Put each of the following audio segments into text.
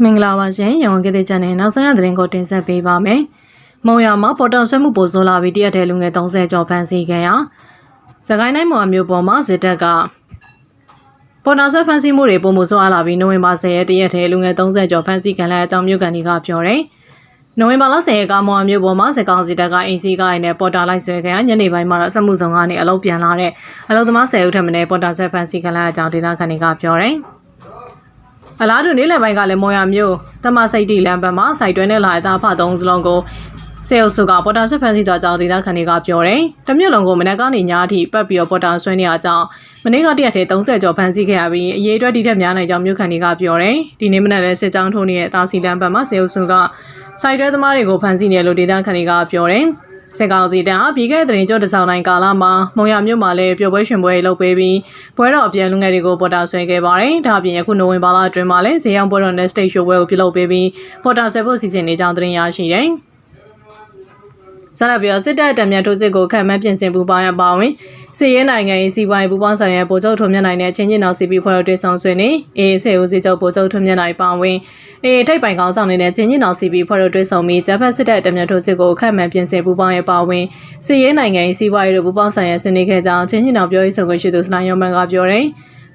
မင်္ဂလာပါရှင်ရန်ကုန်ကတဲ့ချန်နယ်နောက်ဆုံးရသတင်းကိုတင်ဆက်ပေးပါမယ်။မုံရမှာပေါ်တောင်ဆွဲမှုပိုဆိုးလာပြီးတရက်တည်းလူငယ်30ကျော်ဖမ်းဆီးခဲ့ရာစကိုင်းတိုင်းမော်မျိုးပေါ်မှာစစ်တပ်ကပေါ်တောင်ဆွဲဖမ်းဆီးမှုတွေပုံမှုဆိုးအားလာပြီးနိုဝင်ဘာ10ရက်တရက်တည်းလူငယ်30ကျော်ဖမ်းဆီးခံရတဲ့အကြောင်းမြို့ကန်တွေကပြောတယ်။နိုဝင်ဘာလ10ရက်ကမော်မျိုးပေါ်မှာစစ်ကောင်စီတပ်ကအင်စီကိုင်းနဲ့ပေါ်တာလိုက်ဆွဲခဲ့ရညနေပိုင်းမှာတော့စက်မှုဆောင်ကနေအလုပ်ပြန်လာတဲ့အလုပ်သမား10ဦးထပ်မံပေါ်တာဆွဲဖမ်းဆီးခံရတဲ့အကြောင်းဒေသခံတွေကပြောတယ်။ အလားတူနေ့လယ်ပိုင်းကလည်းမော်ရမျိုးတမစိတ်တီလမ်းဘက်မှာစိုက်တွဲနဲ့လာတဲ့အသားဖသုံးစလုံးကိုစေအုပ်စုကပေါ်တာဆွဲဖန်စီသွားကြောင်းဒေသခံတွေကပြောတယ်။တမြို့လုံးကိုမနက်ကနေညအထိပတ်ပြီးတော့ပေါ်တာဆွဲနေရကြောင်းမနေ့ကတရက်ထဲ30ကျော်ဖန်စီခဲ့ရပြီးအရေးအတွက်ဒီထက်များနိုင်ကြောင်းမြို့ခံတွေကပြောတယ်။ဒီနေ့မနက်လည်းစစ်ကြောင်းထိုးနေတဲ့အသားစီလမ်းဘက်မှာစေအုပ်စုကစိုက်တွဲသမားတွေကိုဖန်စီနေလို့ဒေသခံတွေကပြောတယ်။ စေကောင်စီတန်းအပြီးခဲ့တဲ့တင်ကျော်တစောင်းတိုင်းကာလမှာမုံရမြို့မှာလည်းပျော်ပွဲရွှင်ပွဲလုပ်ပေးပြီးပွဲတော်အပြန်လူငယ်တွေကိုပေါ်တာဆွဲခဲ့ပါတယ်။ဒါအပြင်အခုနိုဝင်ဘာလအတွင်းမှာလည်းဇေယျပွဲတော်နဲ့ stage show ပွဲကိုပြုလုပ်ပေးပြီးပေါ်တာဆွဲဖို့စီစဉ်နေကြောင်းသတင်းရရှိတယ်။ ဆက်လက်ပြီးတော့စစ်တပ်တံမြတ်ထိုးစစ်ကိုခံမှန်းပြင်ဆင်ပူပေါင်းရပါဝင်စီရဲနိုင်ငံရေးစီးပွားရေးပူးပေါင်းဆောင်ရွက်ပို့ချုပ်ထုံမြတ်နိုင်တဲ့ချင်းချင်းတော်စီပီဖွဲ့တော်တွေ့ဆောင်ဆွေးနေအေးစေဦးစီချုပ်ပို့ချုပ်ထုံမြတ်နိုင်ပါဝင်အေးထိပ်ပိုင်ကောင်းဆောင်နေတဲ့ချင်းချင်းတော်စီပီဖွဲ့တော်တွေ့ဆောင်ပြီးဂျပန်စစ်တပ်တံမြတ်ထိုးစစ်ကိုခံမှန်းပြင်ဆင်ပူပေါင်းရပါဝင်စီရဲနိုင်ငံရေးစီးပွားရေးတို့ပူးပေါင်းဆောင်ရွက်ဆွေးနွေးခဲ့ကြောင်းချင်းချင်းတော်ပြောရေးဆိုခွင့်ရှိသူစနိုင်ယောမန်ကပြောတယ်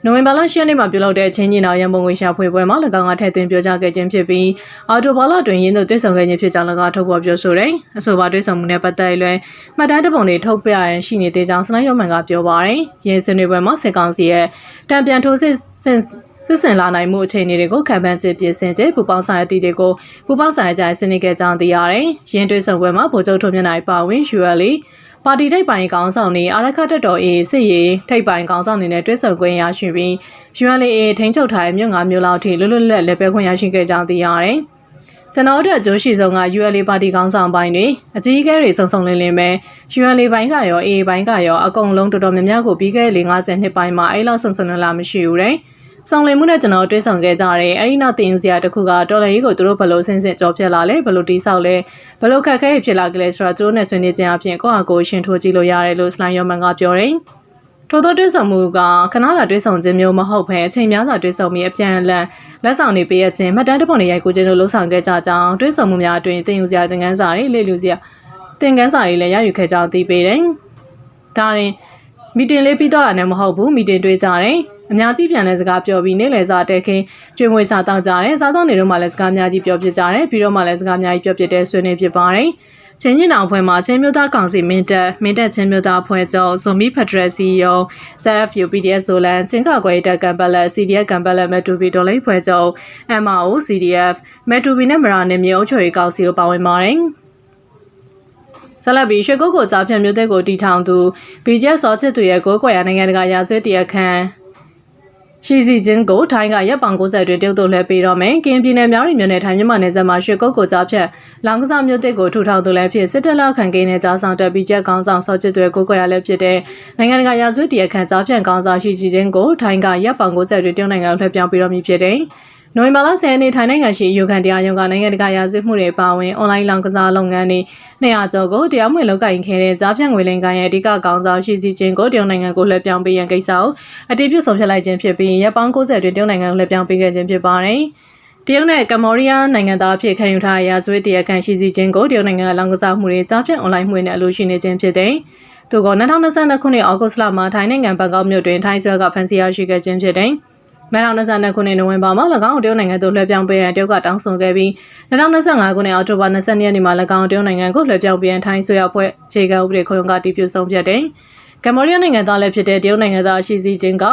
နိုဝင်ဘာလ10ရက်နေ့မှာပြုလုပ်တဲ့ချင်းကြီးတော်ရန်ပုံငွေရှာဖွေပွဲမှာ၎င်းကထည့်သွင်းပြောကြားခဲ့ခြင်းဖြစ်ပြီးအော်တိုဘာလတွင်ရင်းတို့တွေ့ဆုံခဲ့ခြင်းဖြစ်ကြောင်း၎င်းထုတ်ဖော်ပြောဆိုတယ်။အဆိုပါတွေ့ဆုံမှုနဲ့ပတ်သက်လွယ်မှတ်တမ်းတစ်ပုံတွေထုတ်ပြရန်ရှိနေသေးကြောင်းစနိုင်းယောမန်ကပြောပါတယ်။ရင်းစင်တွေပွဲမှာစစ်ကောင်စီရဲ့တံပြန်ထိုးစစ်စင်စစ်စင်လာနိုင်မှုအခြေအနေတွေကိုခံပန်းချက်ပြင်ဆင်ချက်ပူပေါင်းဆိုင်အသည့်တွေကိုပူပေါင်းဆိုင်ကြိုင်စနစ်ကကြောင်းသိရတယ်။ရင်းတွေ့ဆုံပွဲမှာဗိုလ်ချုပ်ထုံမြင့်နိုင်ပါဝင် ULA ပါတီထိပ်ပိုင်းကောင်းဆောင်နေအာရခတက်တော်အေးစစ်ရေးထိပ်ပိုင်းကောင်းဆောင်နေနဲ့တွဲဆုံခွင့်ရရှိပြီး UNLA ထိန်းချုပ်ထားတဲ့မြို့ငါမြို့လောက်ထိလွတ်လွတ်လပ်လက်ပဲခွင့်ရရှိခဲ့ကြောင်းသိရတယ်။ကျွန်တော်တို့အကျိုးရှိဆုံးက ULA ပါတီကောင်းဆောင်ပိုင်းတွေအကြီးအကဲတွေစုံစုံလင်းလင်းပဲ ULA ဘိုင်းကရော AA ဘိုင်းကရောအကုန်လုံးတော်တော်များများကိုပြီးခဲ့တဲ့50နှစ်ပိုင်းမှာအဲ့လောက်စုံစုံလင်းလာမရှိဘူးတဲ့။ ဆောင်လင်မှုနဲ့ကျွန်တော်တွေးဆောင်ခဲ့ကြတယ်အဲ့ဒီနောက်တင်စရာတစ်ခုကတော်လည်းကြီးကိုသူတို့ဘယ်လိုဆင်းဆင်းကြောဖြစ်လာလဲဘယ်လိုတိဆောက်လဲဘယ်လိုခက်ခဲဖြစ်လာကြလဲဆိုတော့သူတို့နဲ့ဆွေးနွေးခြင်းအပြင်ကိုယ့်အကိုရှင်ထိုးကြည့်လို့ရတယ်လို့စလိုင်းယောမန်ကပြောတယ်ထို့သောတွဲဆောင်မှုကခဏလာတွဲဆောင်ခြင်းမျိုးမဟုတ်ဘဲအချိန်များစွာတွဲဆောင်ပြီးအပြန်အလှန်လက်ဆောင်တွေပေးရခြင်းမှတ်တမ်းတစ်ပုံတွေရိုက်ကူးခြင်းတို့လှုပ်ဆောင်ခဲ့ကြကြောင်းတွဲဆောင်မှုများအတွင်တင်ယူစရာသင်ခန်းစာတွေလေ့လူစရာသင်ခန်းစာတွေလည်းရယူခဲ့ကြောင်းသိပေးတယ်။ဒါရင်မီတင်လေးပြီးတော့လည်းမဟုတ်ဘူးမီတင်တွေ့ကြတယ်။ အများကြီးပြန်လဲစကားပြောပြီးနေ့လယ်စာတက်ခင်းကျွေးမွေးစာတောက်ကြတယ်စားသောက်နေတော့မှလည်းစကားအများကြီးပြောပြကြတယ်ပြီးတော့မှလည်းစကားအများကြီးပြောပြတဲ့ဆွေးနွေးဖြစ်ပါတယ်ချင်းချင်းအောင်ဖွဲ့မှာချင်းမျိုးသားကောင်စီမင်းတက်မင်းတက်ချင်းမျိုးသားဖွဲ့ချုပ်ဇိုမီဖက်ဒရယ်စီယုံ CFU PDF ဆိုလန်ချင်းကကွယ်တက်ကမ်ပလက် CDF ကမ်ပလက်မတူဘီဒေါ်လိန်ဖွဲ့ချုပ် MRO CDF မတူဘီနဲ့မရာနဲ့မြေအုပ်ချုပ်ရေးကောင်စီကိုပါဝင်ပါတယ်ဆလဘီရွှေကုတ်ကိုကြားဖြတ်မျိုးတဲ့ကိုတီထောင်သူ BJ စောချစ်သူရဲ့ကိုယ်ကွယ်ရနိုင်ငံတကာရာဇဝတ်တရားခံ ရှိစီချင်းကိုထိုင်းကရပ်ပောင်60တွင်တုတ်တုတ်လှဲပေးတော့မယ်။ကင်းပြည်နယ်မြောက်ရီမြို့နယ်ထိုင်းမြန်မာနယ်စပ်မှာရွှေကုတ်ကိုကြားဖြတ်လောင်ကစားမြို့တစ်ကိုထူထောင်သူလည်းဖြစ်စစ်တပ်လောက်ခံကိန်းနဲ့ကြားဆောင်တက်ပြီးချက်ကောင်းဆောင်ဆော့ချစ်တွေကိုကိုယ်ရလည်းဖြစ်တဲ့နိုင်ငံတကာရာဇဝတ်တရားခံကြားဖြတ်ကောင်းဆောင်ရှိစီချင်းကိုထိုင်းကရပ်ပောင်60တွင်တုတ်နိုင်ငံလှည့်ပြောင်းပြီးတော့မြည်ဖြစ်တဲ့ နိုဝင်ဘာလ10ရက်နေ့ထိုင်းနိုင်ငံရှိယူခံတရားရုံးကနိုင်ငံတကာရာဇဝတ်မှုတွေပါဝင်အွန်လိုင်းလောင်ကစားလုပ်ငန်းတွေ200ကျော်ကိုတရားမဝင်လုပ်ကိုင်ခဲ့တဲ့ကြားဖြန့်ငွေလိမ်ကိုင်းရဲ့အဓိကကောင်းဆောင်ရှိစီချင်းကိုတရုတ်နိုင်ငံကိုလွှဲပြောင်းပေးရန်ကိစ္စကိုအတည်ပြုဆုံးဖြတ်လိုက်ခြင်းဖြစ်ပြီးရပ်ပေါင်း90တွင်တရုတ်နိုင်ငံကိုလွှဲပြောင်းပေးခဲ့ခြင်းဖြစ်ပါတယ်။တရုတ်နဲ့ကမ္ဘောဒီးယားနိုင်ငံသားအဖြစ်ခံယူထားရာဇဝတ်တရားခံရှိစီချင်းကိုတရုတ်နိုင်ငံကလောင်ကစားမှုတွေကြားဖြန့်အွန်လိုင်းမှုတွေနဲ့အလို့ရှိနေခြင်းဖြစ်တဲ့သူက2022ခုနှစ်ဩဂုတ်လမှာထိုင်းနိုင်ငံဘန်ကောက်မြို့တွင်ထိုင်းဆွဲကဖမ်းဆီးရရှိခဲ့ခြင်းဖြစ်တဲ့ 2022ခုနှစ်နိုဝင်ဘာမှာ၎င်းတရုတ်နိုင်ငံသို့လွှဲပြောင်းပေးရန်တရုတ်ကတောင်းဆိုခဲ့ပြီး2025ခုနှစ်အောက်တိုဘာ22ရက်နေ့မှာ၎င်းတရုတ်နိုင်ငံကိုလွှဲပြောင်းပေးရန်ထိုင်းဆွေအဖွဲ့ခြေကဥပဒေခုံကတည်ပြုဆုံးဖြတ်တယ်။ကမ္ဘောဒီးယားနိုင်ငံသားလည်းဖြစ်တဲ့တရုတ်နိုင်ငံသားရှိစည်းခြင်းက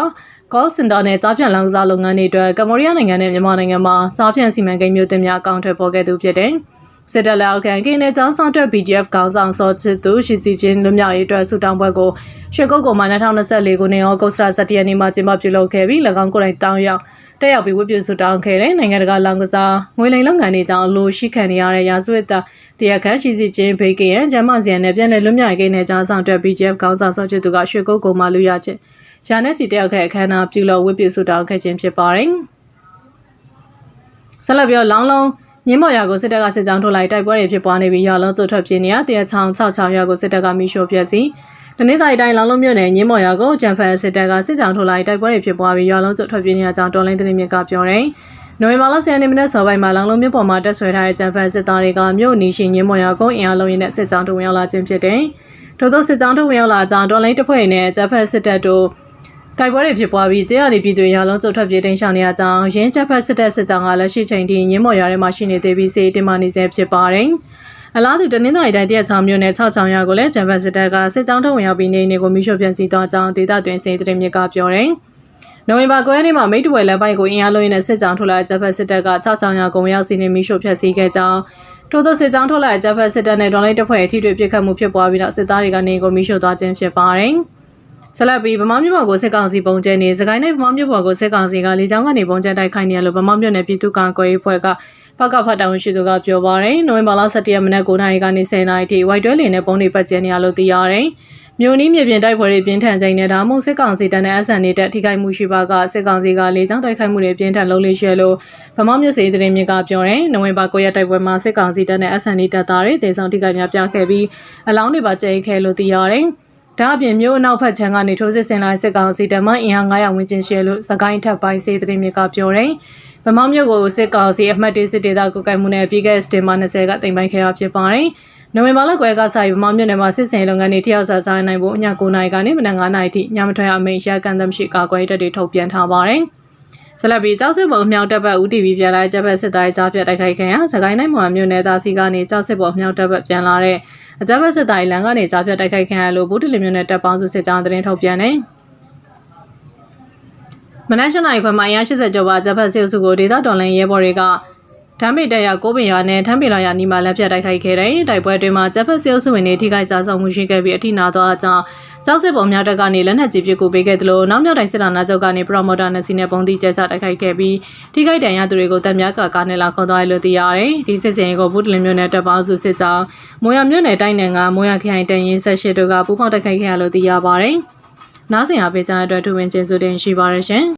call center နဲ့ကြားဖြန့်လောင်စားလုပ်ငန်းတွေအတွက်ကမ္ဘောဒီးယားနိုင်ငံနဲ့မြန်မာနိုင်ငံမှာကြားဖြန့်စီမံကိန်းမျိုးသစ်များအကောင့်ထွက်ပေါ်ခဲ့သူဖြစ်တယ်။ စစ်တပ်လက်အောက်ခံကင်းနဲ့ကျောင်းဆောင်တွက် PDF ခေါင်းဆောင်စောချစ်သူရှိစီချင်းလွတ်မြောက်ရေးအတွက်ဆူတောင်းပွဲကိုရွှေကုတ်ကုံမှာ2024ခုနှစ်ဩဂုတ်လ17ရက်နေ့မှာကျင်းပပြုလုပ်ခဲ့ပြီး၎င်းကိုယ်တိုင်တောင်းရောက်တက်ရောက်ပြီးဝတ်ပြုဆူတောင်းခဲ့တဲ့နိုင်ငံတကာလောင်ကစားငွေလိမ်လုပ်ငန်းတွေကြောင့်အလိုရှိခံနေရတဲ့ရာဇဝတ်သားတရားခံရှိစီချင်းဘေးကရန်ဂျမစီယန်နဲ့ပြည်내လွတ်မြောက်ရေးကိန်းနဲ့ကျောင်းဆောင်တွက် BGF ခေါင်းဆောင်စောချစ်သူကရွှေကုတ်ကုံမှာလူရချင်းရာနဲ့ချီတက်ရောက်ခဲ့အခမ်းအနားပြုလုပ်ဝတ်ပြုဆူတောင်းခဲ့ခြင်းဖြစ်ပါတယ်ဆက်လက်ပြီးလောင်းလုံး ညင်းမော်ရွာကိုစစ်တပ်ကစစ်ကြောင်းထုတ်လိုက်တိုက်ပွဲတွေဖြစ်ပွားနေပြီးရွာလုံးစုထွက်ပြေးနေရတရားချောင်း66ရွာကိုစစ်တပ်ကမိရှို့ဖျက်ဆီးတနေ့တိုင်းတိုင်းလောင်လုံးမြို့နယ်ညင်းမော်ရွာကိုဂျမ်ဖန်စစ်တပ်ကစစ်ကြောင်းထုတ်လိုက်တိုက်ပွဲတွေဖြစ်ပွားပြီးရွာလုံးစုထွက်ပြေးနေရကြောင်းတော်လိုင်းသတင်းမြစ်ကပြောတယ်။နိုဝင်ဘာလ10ရက်နေ့မနက်စောပိုင်းမှာလောင်လုံးမြို့ပေါ်မှာတက်ဆွဲထားတဲ့ဂျပန်စစ်သားတွေကမြို့နီရှိငင်းမော်ရကုန်းအင်အားလုံးရင်းနဲ့စစ်ကြောင်းတုံရောက်လာခြင်းဖြစ်တယ်။ထို့သောစစ်ကြောင်းတုံရောက်လာကြောင်းတော်လိုင်းတစ်ဖွဲ့နဲ့ဂျပန်စစ်တပ်တို့ တိုက်ပွဲတွေဖြစ်ပွားပြီးကျေးရွာတွေပြည်သူတွေရာလုံးကျုပ်ထွက်ပြေးတိမ်းရှောင်နေရကြောင်းရင်းဂျပန်စစ်တပ်စစ်ကြောင်းကလက်ရှိချိန်ထိငင်းမော်ရထဲမှာရှိနေသေးပြီးစေတင်မာနေဆဲဖြစ်ပါတယ်။အလားတူတနင်္လာရီတိုင်းတရက်ချောင်းမြို့နယ်6ချောင်းရွာကိုလည်းဂျပန်စစ်တပ်ကစစ်ကြောင်းတုံရောက်ပြီးနေနေကိုမိရှုပြန်စီသွားကြောင်းဒေသတွင်စေတရင်မြစ်ကပြောတယ်။နိုဝင်ဘာ9ရက်နေ့မှာမိတ္တဝယ်လမ်းပိုင်းကိုအင်အားလုံးရင်းနဲ့စစ်ကြောင်းထုတ်လာတဲ့ဂျပန်စစ်တပ်က6ချောင်းရကုံရောက်စီနေမီရှို့ဖျက်ဆီးခဲ့ကြောင်းထို့သောစစ်ကြောင်းထုတ်လာတဲ့ဂျပန်စစ်တပ်နဲ့ဒေါ်လိုက်တပ်ဖွဲ့အထိတွေ့ပစ်ခတ်မှုဖြစ်ပွားပြီးတော့စစ်သားတွေကနေကိုမီရှို့သွားခြင်းဖြစ်ပါတယ်။ ဆက်လက်ပြီးဗမာမြို့ပေါ်ကိုစစ်ကောင်စီပုံကျဲနေစကိုင်းနဲ့ဗမာမြို့ပေါ်ကိုစစ်ကောင်စီကလေကြောင်းကနေပုံကျဲတိုက်ခိုက်နေရလို့ဗမာမြို့နယ်ပြည်သူ့ကာကွယ်ရေးဖွဲ့ကပကဖတ်တောင်ရှိသူကပြောပါရယ်နိုဝင်ဘာလ17ရက်မနက်9:00နာရီကနေ10:00နာရီထိဝိုက်တွဲလင်းနဲ့ပုံတွေပတ်ကျဲနေရလို့သိရတယ်။မြို့နီးမြေပြင်တိုက်ပွဲတွေပြင်းထန်ချိန်နဲ့ဒါမှမဟုတ်စစ်ကောင်စီတပ်နဲ့အဆန်နေတဲ့ထိခိုက်မှုရှိပါကစစ်ကောင်စီကလေကြောင်းတိုက်ခိုက်မှုတွေပြင်းထန်လုံးလေးရွှဲလို့ဗမောက်မြစ်စေးသတင်းမြစ်ကပြောတယ်။နိုဝင်ဘာ9ရက်တိုက်ပွဲမှာစစ်ကောင်စီတပ်နဲ့အဆန်နေတပ်သားတွေတေဆောင်ထိခိုက်များပြားခဲ့ပြီးအလောင်းတွေပါကျဲခဲ့လို့သိရတယ်။ ဒါအပြင်မြို့အနောက်ဖက်ခြမ်းကနေထိုးစစ်ဆင်လာစစ်ကောင်စီတပ်မှအင်အား900ဝန်းကျင်ရှိလို့စကိုင်းထပ်ပိုင်းစေးသတင်းမြစ်ကပြောတယ်။ဗမောက်မြို့ကိုစစ်ကောင်စီအမှတ်၁စစ်ဒေသကိုကိုက်မှုနဲ့ပြီးခဲ့တဲ့စတင်မာ20ကတင်ပိုင်းခဲ့တာဖြစ်ပါတယ်။နိုဝင်ဘာလကွယ်ကစပြီးဗမာမြို့နယ်မှာစစ်စင်လုပ်ငန်းတွေတယောက်စားစားနိုင်ဖို့ည9နာရီကနေမနက်9နာရီထိညမထွက်အမိန့်ရကန်သမရှိကာကွယ်တပ်တွေထုတ်ပြန်ထားပါတယ်။ ဆက်လက်ပြီးကြောက်စစ်ပေါ်မြောက်တပ်ဘက်ဦးတီဗီပြန်လာတဲ့တပ်ဘက်စစ်သားကြားပြတ်တိုက်ခိုက်ခံရစကိုင်းတိုင်းမှာမြို့နယ်သားစီကနေကြောက်စစ်ပေါ်မြောက်တပ်ဘက်ပြန်လာတဲ့အကြမ်းဖက်စစ်သားလမ်းကနေကြားပြတ်တိုက်ခိုက်ခံရလို့ဘူးတလီမြို့နယ်တပ်ပေါင်းစုစစ်ကြောင်းသတင်းထုတ်ပြန်တယ်။မနက်၈နာရီခွဲမှာ180ကျော်ပါဂျပန်စစ်စုကိုဒေသတော်လိုင်းရဲဘော်တွေက ဓမ်းမိတက်ရကိုပင်ရွာနဲ့ထမ်းပင်လာရနီမာလက်ဖြတ်တိုက်ခိုက်ခဲ့တဲ့တိုက်ပွဲတွင်မှာဂျပန်စစ်စုဝင်တွေထိခိုက်ကြဆုံးမှုရှိခဲ့ပြီးအထိနာသောအကြောင်းကျောက်စစ်ပေါ်များတက်ကနေလက်နက်ကြီးပစ်ကူပေးခဲ့တယ်လို့နောက်မြောက်တိုင်းစစ်လာနာချုပ်ကနေပရိုမိုတာနဲ့စီနဲ့ပုံသီးကျဲချတိုက်ခိုက်ခဲ့ပြီးထိခိုက်ဒဏ်ရာသူတွေကိုတပ်များကကားနဲ့လာခေါ်သွားတယ်လို့သိရတယ်။ဒီစစ်စင်ကိုဘူးတလင်မြို့နယ်တပ်ပေါင်းစုစစ်ကြောင်းမိုးရမြို့နယ်တိုင်းနယ်ကမိုးရခရိုင်တန်ရင်ဆက်ရှိတို့ကပူးပေါင်းတိုက်ခိုက်ခဲ့ရလို့သိရပါတယ်။နားဆင်အားပေးကြတဲ့အတွက်ထူဝင်ကျေးဇူးတင်ရှိပါရရှင်။